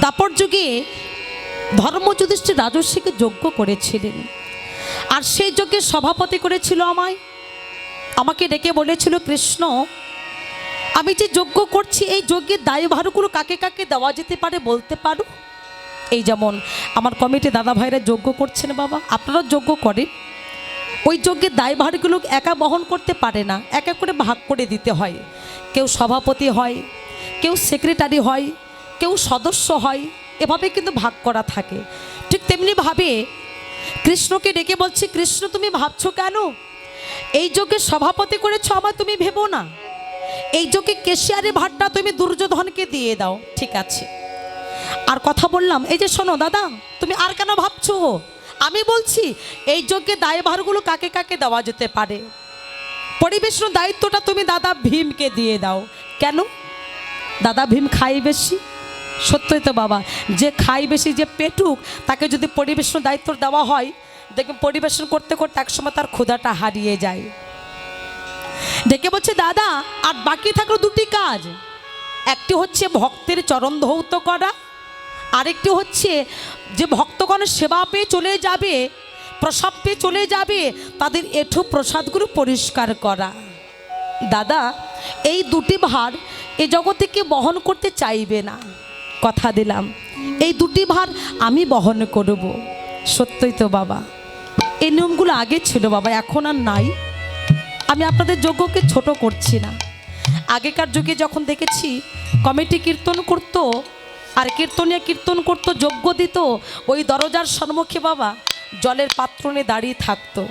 দাপর যুগে ধর্ম যুধিষ্ঠির রাজস্বীকে যজ্ঞ করেছিলেন। আর সেই যজ্ঞে সভাপতি করেছিল আমায়। আমাকে ডেকে বলেছিল, কৃষ্ণ, আমি যে যজ্ঞ করছি, এই যজ্ঞের দায়ভারগুলো কাকে কাকে দেওয়া যেতে পারে বলতে পারো? এই যেমন আমার কমিটি দাদা ভাইরা যজ্ঞ করছেন বাবা আপনারা যজ্ঞ করেন। ওই যজ্ঞের দায়ভারগুলো একা বহন করতে পারে না, এক করে ভাগ করে দিতে হয়। কেউ সভাপতি হয়, কেউ সেক্রেটারি হয় কেউ সদস্য হয়, এভাবে কিন্তু ভাগ করা থাকে। ঠিক তেমনিভাবে কৃষ্ণকে ডেকে বলছি, কৃষ্ণ, তুমি ভাবছ কেন? এই যজ্ঞের সভাপতি করেছ আমার, তুমি ভেবো না। এই যজ্ঞে কেশিয়ারের ভাতটা তুমি দুর্যোধনকে দিয়ে দাও। ঠিক আছে। আর কথা বললাম, এই যে শোনো দাদা, তুমি আর কেন ভাবছ? আমি বলছি, এই যজ্ঞে দায়ভারগুলো কাকে কাকে দেওয়া যেতে পারে? পরিবেশন দায়িত্বটা তুমি দাদা ভীমকে দিয়ে দাও। কেন? দাদা ভীম খাই বেশি। সত্যই তো বাবা, যে খাই বেশি, যে পেটুক, তাকে যদি পরিবেশন দায়িত্ব দেওয়া হয়, দেখবেন পরিবেশন করতে করতে একসময় তার ক্ষুধাটা হারিয়ে যায়। ডেকে বলছে, দাদা, আর বাকি থাকল দুটি কাজ। একটি হচ্ছে ভক্তের চরণ ধৌত করা, আরেকটি হচ্ছে যে ভক্তগণের সেবা পেয়ে চলে যাবে, প্রসাদ পেয়ে চলে যাবে, তাদের এঠো প্রসাদগুলো পরিষ্কার করা। দাদা, এই দুটি ভার এ জগতে কে বহন করতে চাইবে না। কথা দিলাম। এই দুটি ভার আমি বহন করব। সত্যই তো বাবা। এই নিয়মগুলো আগে ছিল বাবা, এখন আর নাই। আমি আপনাদের যজ্ঞকে ছোট করছি না। আগেকার যুগে যখন দেখেছি, কমিটি কীর্তন করতো, আর কীর্তনিয়া কীর্তন করতো, যজ্ঞ দিত, ওই দরজার সম্মুখে বাবা জলের পাত্র নিয়ে দাঁড়িয়ে থাকতো।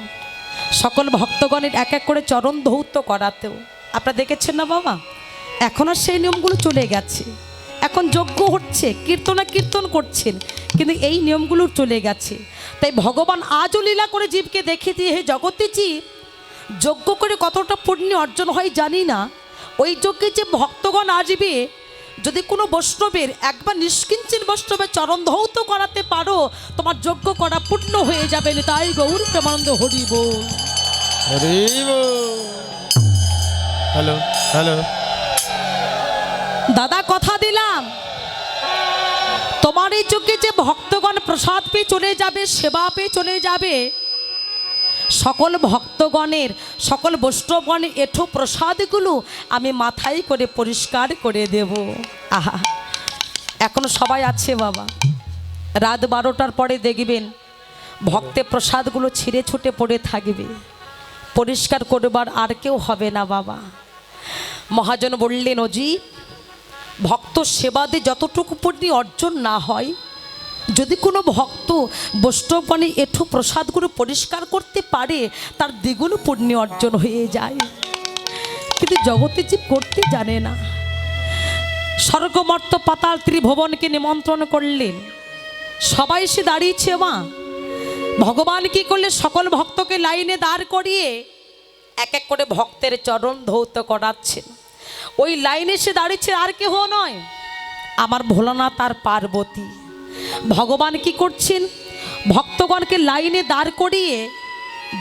সকল ভক্তগণের এক এক করে চরণ ধৌত করাতেও। আপনারা দেখেছেন না বাবা? এখন আর সেই নিয়মগুলো চলে গেছে। এখন যজ্ঞ হচ্ছে, কীর্তনা কীর্তন করছেন, কিন্তু এই নিয়মগুলো চলে গেছে। তাই ভগবান আজও লীলা করে জীবকে দেখে দিয়ে হে জগতে জীব যজ্ঞ করে কতটা পুণ্য অর্জন হয় জানি না। ওই যজ্ঞে যে ভক্তগণ আসবে, যদি কোনো বৈষ্ণবের, একবার নিষ্কিঞ্চিন বৈষ্ণবের চরণ ধৌত করাতে পারো, তোমার যজ্ঞ করা পূর্ণ হয়ে যাবে তাই গৌর প্রেমানন্দ হরি বল হ্যালো হ্যালো। দাদা, কথা দিলাম। তোমার এই যজ্ঞে যে ভক্তগণ প্রসাদ পেয়ে চলে যাবে, সেবা পেয়ে চলে যাবে, সকল ভক্তগণের, সকল বৈষ্ণবগণের এঠো প্রসাদগুলো আমি মাথায় করে পরিষ্কার করে দেব। আহা, এখন সবাই আছে বাবা। রাত বারোটার পরে দেখবেন ভক্তের প্রসাদগুলো ছিঁড়ে ছুটে পড়ে থাকবে। পরিষ্কার করবার আর কেউ হবে না বাবা। মহাজন বললেন, অজিত ভক্ত সেবাদে যতটুকু পুণ্য অর্জন না হয়, যদি কোনো ভক্ত বৈষ্ণবগণে এঠো প্রসাদগুলো পরিষ্কার করতে পারে, তার দ্বিগুণ পুণ্য অর্জন হয়ে যায়। কিন্তু জগতে জীব করতে জানে না। স্বর্গমর্ত পাতাল ত্রিভুবনকে নিমন্ত্রণ করলেন। সবাই এসে দাঁড়িয়েছে, মা, ভগবান কি করলে সকল ভক্তকে লাইনে দাঁড় করিয়ে এক এক করে ভক্তের চরণ ধৌত করাচ্ছেন? ওই লাইনে এসে দাঁড়িয়েছে আর কেহ নয়। আমার ভোলানাথ আর পার্বতী। ভগবান কি করছেন? ভক্তগণকে লাইনে দাঁড় করিয়ে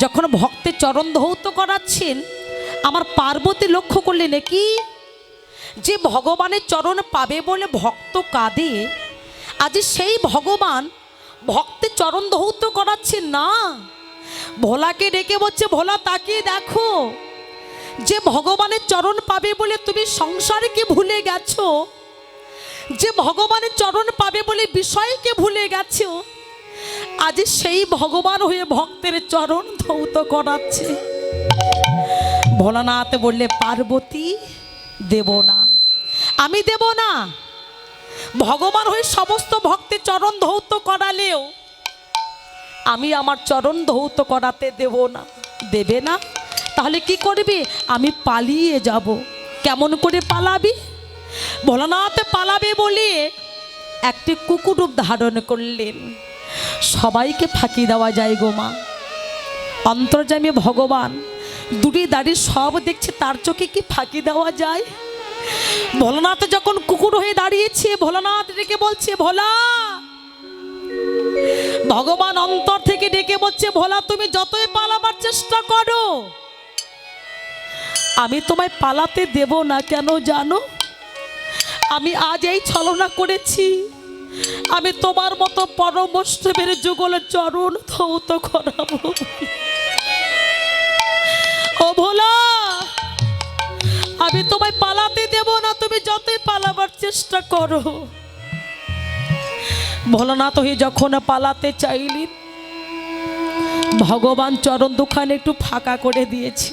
যখন ভক্তের চরণ ধৌত করাচ্ছেন, আমার পার্বতী লক্ষ্য করলে নাকি যে ভগবানের চরণ পাবে বলে ভক্ত কাঁদে, আজ সেই ভগবান ভক্তের চরণ ধৌত করাচ্ছে না? ভোলাকে ডেকে বলছে, ভোলা তাকিয়ে দেখো যে ভগবানের চরণ পাবে বলে তুমি সংসারকে ভুলে গেছো? যে ভগবানের চরণ পাবে বলে বিষয়কে ভুলে গেছো? আজ সেই ভগবান হয়ে ভক্তের চরণ ধৌত করাচ্ছে। ভোলানাথ বললে, পার্বতী, দেব না। আমি দেব না। ভগবান হয়ে সমস্ত ভক্তের চরণ ধৌত করালেও, আমি আমার চরণ ধৌত করাতে দেব না। দেবে না? তাহলে কি করবে? আমি পালিয়ে যাব। কেমন করে পালাবি? ভোলানাথ পালাবে বলে একটি কুকুরূপ ধারণ করলেন। সবাইকে ফাঁকি দেওয়া যায় গো মা। অন্তর্জামী ভগবান, দূরে দাঁড়িয়ে সব দেখছে, তার চোখে কি ফাঁকি দেওয়া যায়? ভোলানাথ যখন কুকুর হয়ে দাঁড়িয়েছে, ভোলানাথ ডেকে বলছে, ভোলা! ভগবান অন্তর থেকে ডেকে বলছে, ভোলা, তুমি যতই পালাবার চেষ্টা করো আমি তোমায় পালাতে দেব না, কেন জানো? আমি আজ এই ছলনা করেছি। আমি তোমার মতো পরমষ্টমের যুগল চরণ ধৌত করাবো। ও ভোলা, আমি তোমায় পালাতে দেব না, তুমি যতই পালাবার চেষ্টা করো। ভোলানাথ হয়ে যখন পালাতে চাইলি, ভগবান চরণ দুখানে একটু ফাঁকা করে দিয়েছি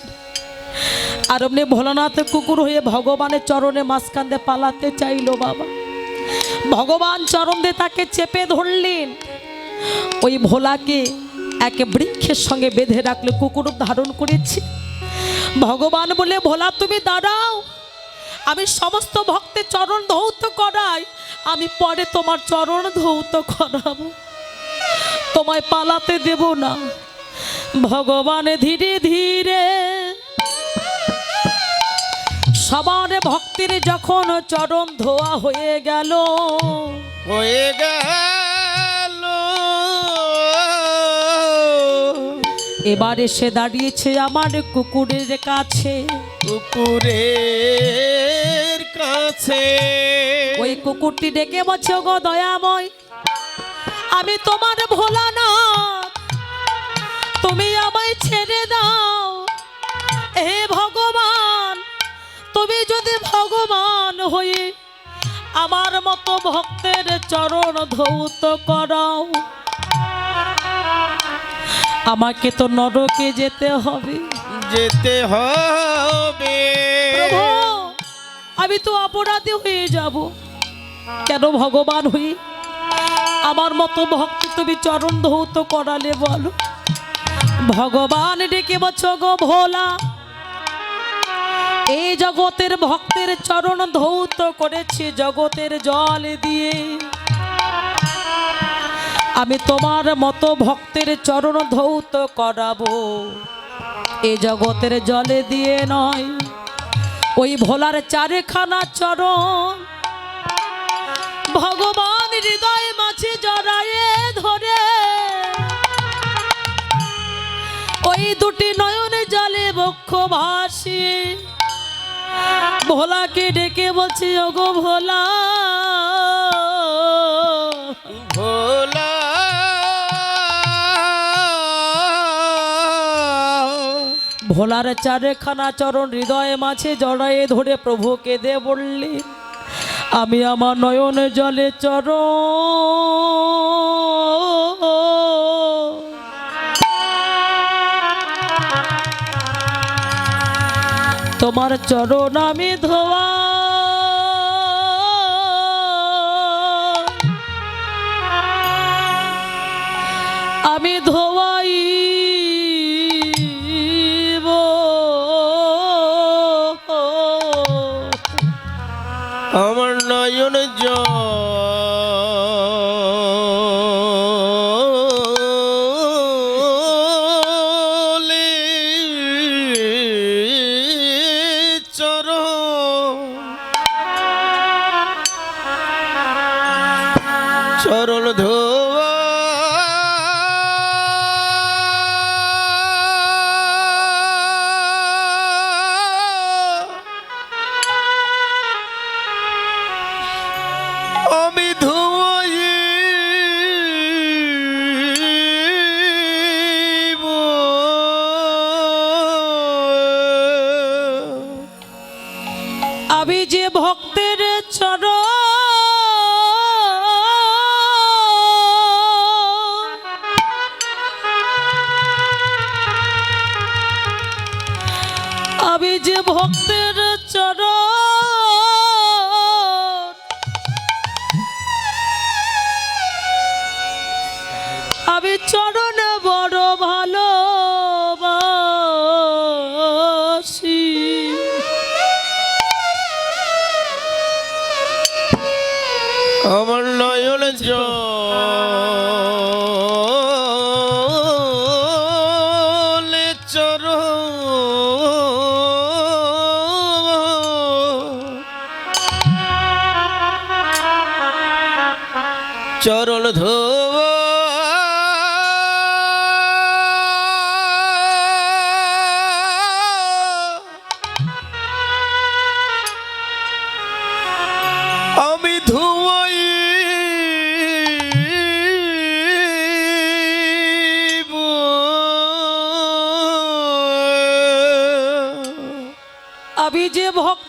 আর অমনি ভোলানাথ কুকুর হয়ে ভগবানের চরণে মাঝখান দিয়ে পালাতে চাইলো বাবা। ভগবান চরণ দিয়ে তাকে চেপে ধরলেন। ওই ভোলাকে এক বৃক্ষের সঙ্গে বেঁধে রাখলে কুকুর ধারণ করেছি। ভগবান বলে, ভোলা, তুমি দাঁড়াও। আমি সমস্ত ভক্তের চরণ ধৌত করাই। আমি পরে তোমার চরণ ধৌত করাবো। তোমায় পালাতে দেব না। ভগবান ধীরে ধীরে সবার ভক্তির যখন চরম ধোয়া হয়ে গেল হয়ে গেল। এবারে সে দাঁড়িয়েছে আমার কুকুরের কাছে। কুকুরের কাছে। ওই কুকুরটি ডেকে বলছে গো দয়াময় আমি তোমার ভোলা না তুমি আমায় ছেড়ে দাও। হে ভগবান তুমি যদি ভগবান হয়ে আমার মতো ভক্তের চরণ ধৌত করাও আমাকে তো নরকে যেতে হবে। যেতে হবে। আমি তো অপরাধী হয়ে যাব। কেন ভগবান হয়ে? আমার মতো ভক্ত তুমি চরণ ধৌত করালে বলো। ভগবান ডেকে বছ গো ভোলা এই জগতের ভক্তের চরণ ধৌত করেছে জগতের জল দিয়ে। আমি তোমার মতো ভক্তের চরণ ধৌত করাবো। এ জগতের জলে দিয়ে নয়, ওই ভোলার চারেখানা চরণ। ভগবান হৃদয় মাঝে জড়ায়ে ধরে। ওই দুটি নয়নে জলে বক্ষ ভাসি ভোলাকে ডেকে বলছে ওগো ভোলা। ভোলা। ভোলার চারেখানা চরণ হৃদয়ে মাঝে জড়ায়ে ধরে প্রভুকে দে বললে আমি আমার নয়ন জলে চর তোমার চরণ আমি ধোয়া। চরণ ধোয়া আমি যে ভক্তের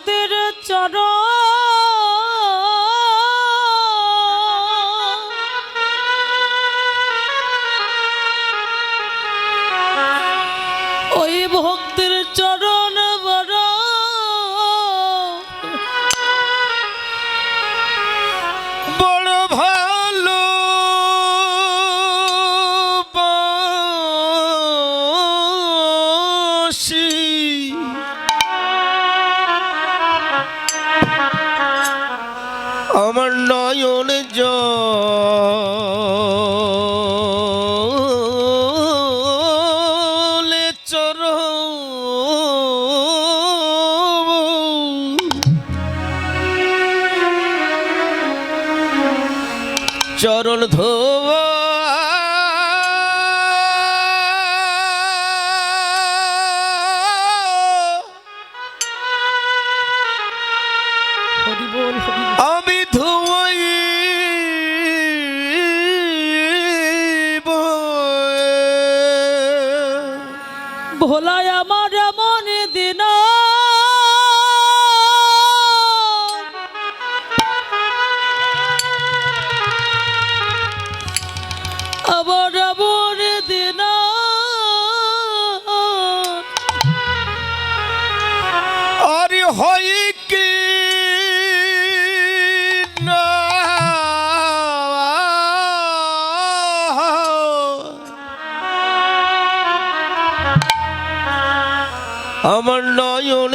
আমার নয়ন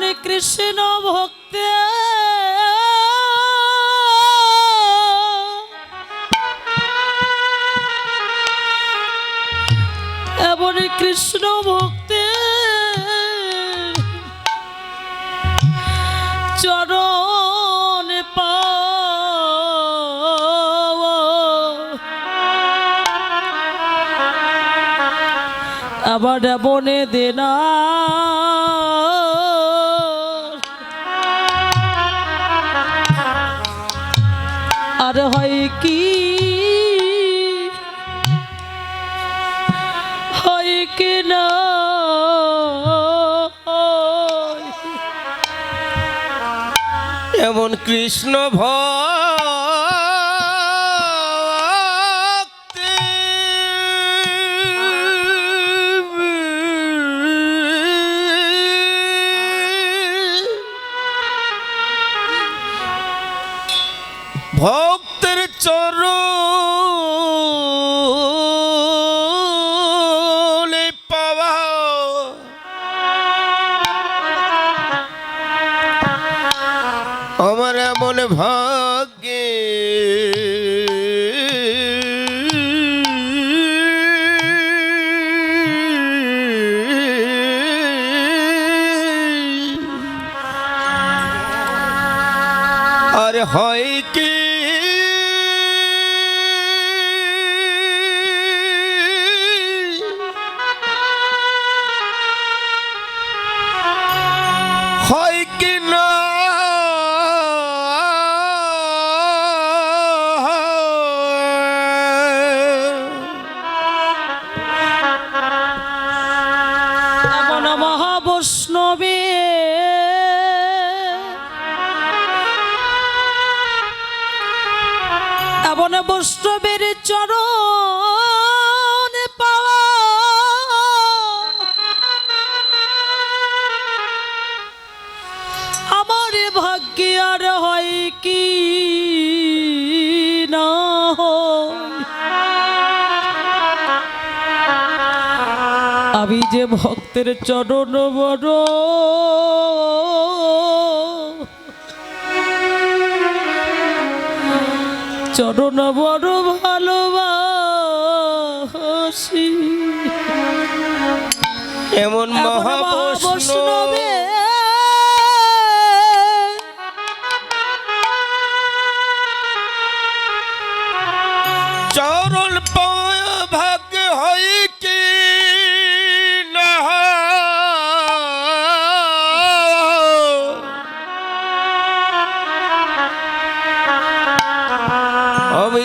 এমন কৃষ্ণ ভক্তে। এমন কৃষ্ণ ভক্তে। চরণ পাওয়া। আবার বনে দেনা এমন কৃষ্ণ ভক্তি হয় বৈষ্ণবের চরণ পাওয়া। আমার ভাগ্যে আর হয় কি না আমি যে ভক্তের চরণ বড়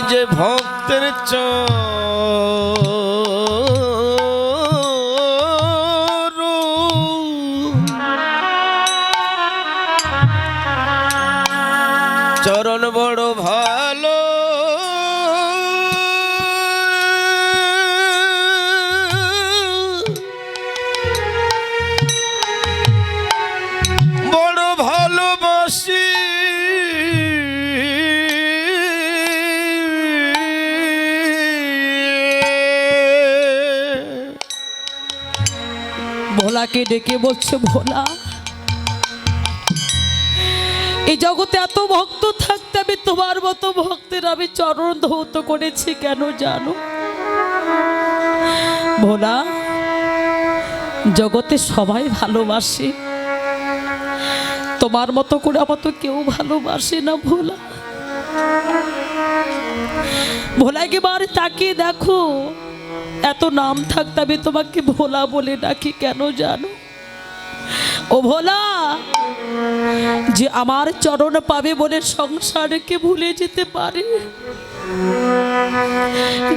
যে ভক্তের চরণ ডেকে বলছে, ভোলা, এই জগতে এত ভক্ত থাকতে আমি তোমার মতো ভক্তের আমি চরণ ধৌত করেছি, কেন জানো? ভোলা, জগতে সবাই ভালোবাসে। তোমার মতো করে আমার তো কেউ ভালোবাসে না, ভোলা। ভোলাকে বার তাকিয়ে দেখো এত নাম থাকতে আমি তোমাকে ভোলা বলে ডাকি, কেন জানো? ও ভোলা, যে আমার চরণ পাবে বলে সংসারকে ভুলে যেতে পারে,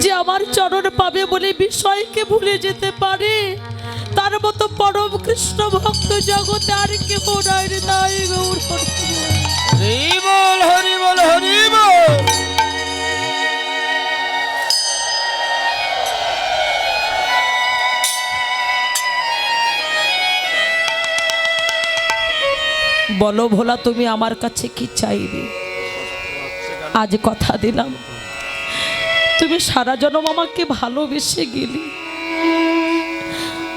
যে আমার চরণ পাবে বলে বিষয়কে ভুলে যেতে পারে, তার মতো পরম কৃষ্ণ ভক্ত জগতে আর কেউ নাই গৌর বলো ভোলা, তুমি আমার কাছে কি চাইবে? আজ কথা দিলাম। তুমি সারা জনম আমাকে ভালোবেসে গেলি।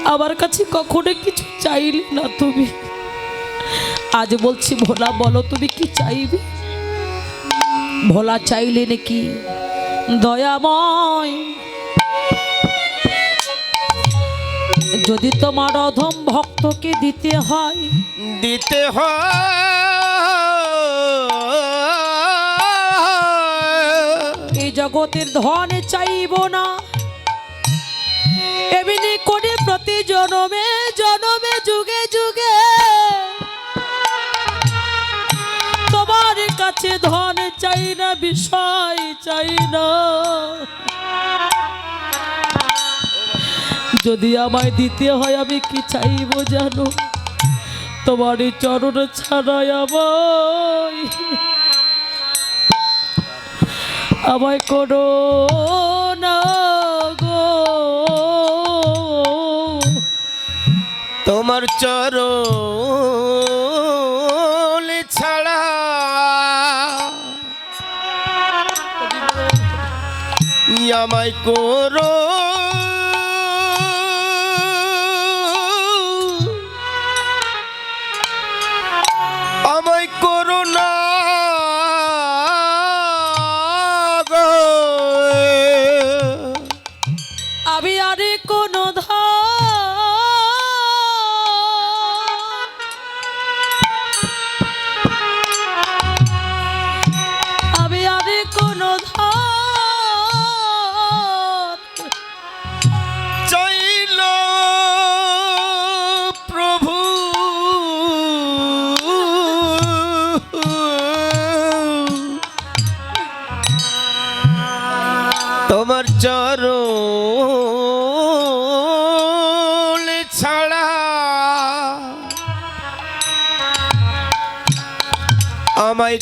আমার কাছে কখনো কিছু চাইলি না তুমি। আজ বলছি, ভোলা, বলো তুমি কি চাইবে? ভোলা চাইলে নাকি দয়াময় যদি তোমার অধম ভক্তকে দিতে হয় দিতে হয়। এই জগতের ধন চাইব না। এমনি করে প্রতি জনমে জনমে যুগে যুগে। তোমার কাছে ধন চাই না বিষয় চাই না। যদি আমায় দিতে হয়, আমি কি চাইব জানো? তোমার চরণ ছাড়াই আমায় আমায় করো না গো। তোমার চরণ ছাড়া আমায় করো তোমার চরণ ছাড়া আমায়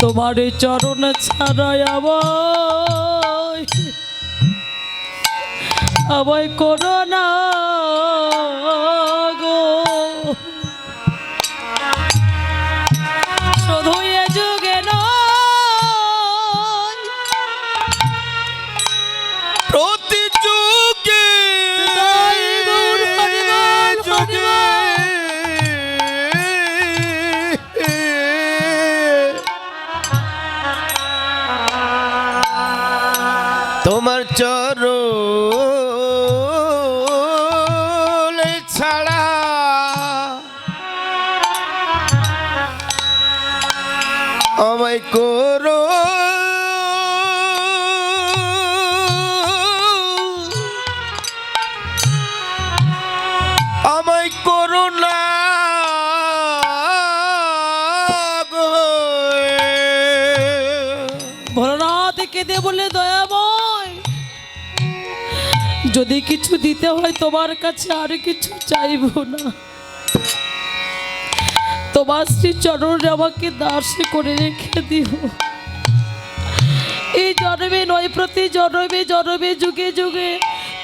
তোমার চরণ ছাড়াই আবাই আমায় করো করো। আমায় কেঁদে বলে যদি কিছু দিতে হয় তোমার কাছে আর কিছু চাইব না। তোমার শ্রী চরণে আমাকে দাসে করে রেখে দিও। এই জন্মে নয়, প্রতি জন্মে জন্মে, যুগে যুগে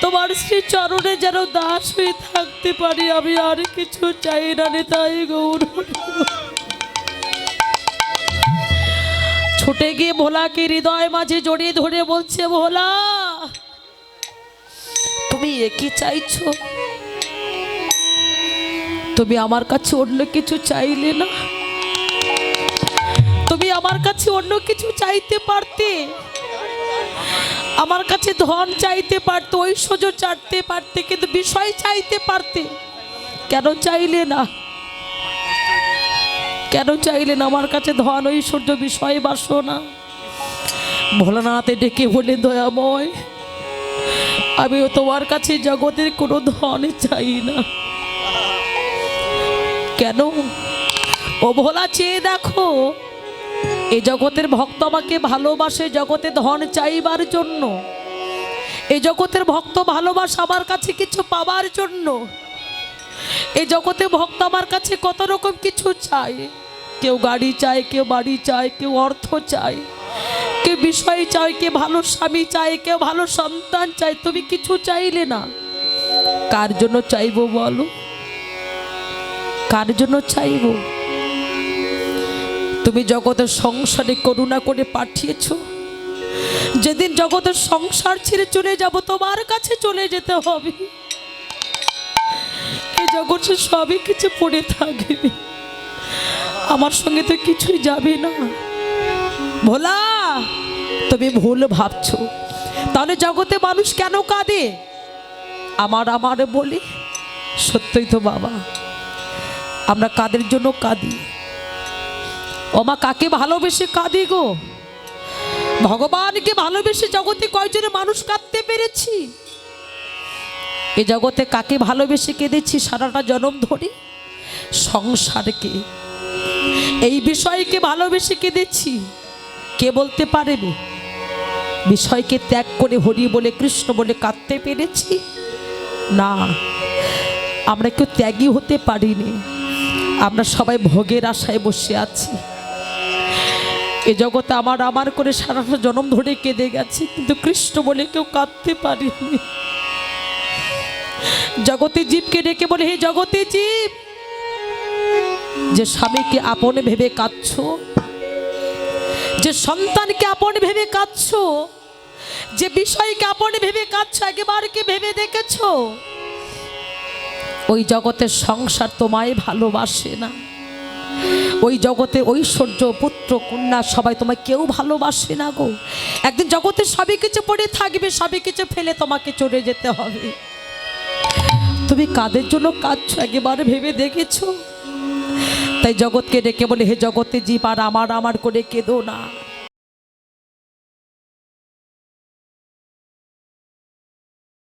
তোমার শ্রী চরণে যেন দাস হয়ে থাকতে পারি, আমি আর কিছু চাই না রে তাই গৌর। ছুটে গিয়ে ভোলাকে হৃদয় মাঝে জড়িয়ে ধরে বলছে, ভোলা, তুমি একই চাইছো? তুমি আমার কাছে অন্য কিছু চাইলে না। তুমি আমার কাছে অন্য কিছু চাইতে পারতে। আমার কাছে ধন চাইতে পারতে, ঐশ্বর্য চাইতে পারতে, কিন্তু বিষয় চাইতে পারতে। কেন চাইলে না? কেন চাইলেন আমার কাছে ধন, ঐশ্বর্য, বিষয়, বাসনা। ভোলানাথে ডেকে বলে, দয়াময়, আমিও তোমার কাছে জগতের কোনো ধন চাই না। কেন? ও ভোলা চেয়ে দেখো, এ জগতের ভক্ত আমাকে ভালোবাসে, জগতে ধন চাইবার জন্য। এ জগতের ভক্ত ভালোবাসা আমার কাছে কিছু পাবার জন্য। এ জগতে ভক্ত আমার কাছে কত রকম কিছু চায়। কেউ গাড়ি চায়, কেউ বাড়ি চায়, কেউ অর্থ চায়, কেউ বিষয় চায়, কেউ ভালো স্বামী চায়, কেউ ভালো সন্তান চায়। তুমি কিছু চাইলে না। কার জন্য চাইব বলো? কার জন্য চাইব? তুমি জগতের সংসারে করুণা করে পাঠিয়েছ। যেদিন জগতের সংসার ছেড়ে চলে যাব, তোমার কাছে চলে যেতে হবে। এই জগতে সবই কিছু পড়ে থাকবে আমার সঙ্গে তো কিছুই যাবে না। ভোলা, তুমি ভুল ভাবছ। তাহলে জগতে মানুষ কেন কাঁদে? আমার আমার বলে, সত্যই তো বাবা। আমরা কাদের জন্য কাঁদি? ওমা, কাকে ভালোবেসে কাঁদি গো? ভগবানকে ভালোবেসে জগতে কয়জনে মানুষ কাঁদতে পেরেছি? এ জগতে কাকে ভালোবেসে কেঁদেছি সারাটা জনম ধরে? সংসারকে। এই বিষয়কে ভালোবেসে কেঁদেছি। কে বলতে পারেনি? বিষয়কে ত্যাগ করে হরি বলে, কৃষ্ণ বলে কাঁদতে পেরেছি? না, আমরা কেউ ত্যাগী হতে পারিনি। আমরা সবাই ভোগের আশায় বসে আছি। এ জগতে আমার আমার করে সারাটা জনম ধরে কেঁদে গেছে, কিন্তু কৃষ্ণ বলে কেউ কাঁদতে পারিনি। জগতে জীবকে ডেকে বলে, হে জগতে জীব, যে স্বামীকে আপনে ভেবে কাঁদছ, যে সন্তানকে আপনে ভেবে কাঁদছ, যে বিষয়কে আপনে ভেবে কাঁদছ একবার কি ভেবে দেখেছ ওই জগতের সংসার তোমায় ভালোবাসে না। ওই জগতে ঐশ্বর্য, পুত্র, কন্যা সবাই তোমায় কেউ ভালোবাসে না গো। একদিন জগতে সবই কিছু পড়ে থাকবে, সবই কিছু ফেলে তোমাকে চলে যেতে হবে। তুমি কাদের জন্য কাঁদছো একেবারে ভেবে দেখেছ? তাই জগৎকে ডেকে বলে, হে জগতে জীব, আর আমার আমার করে কেঁদো না।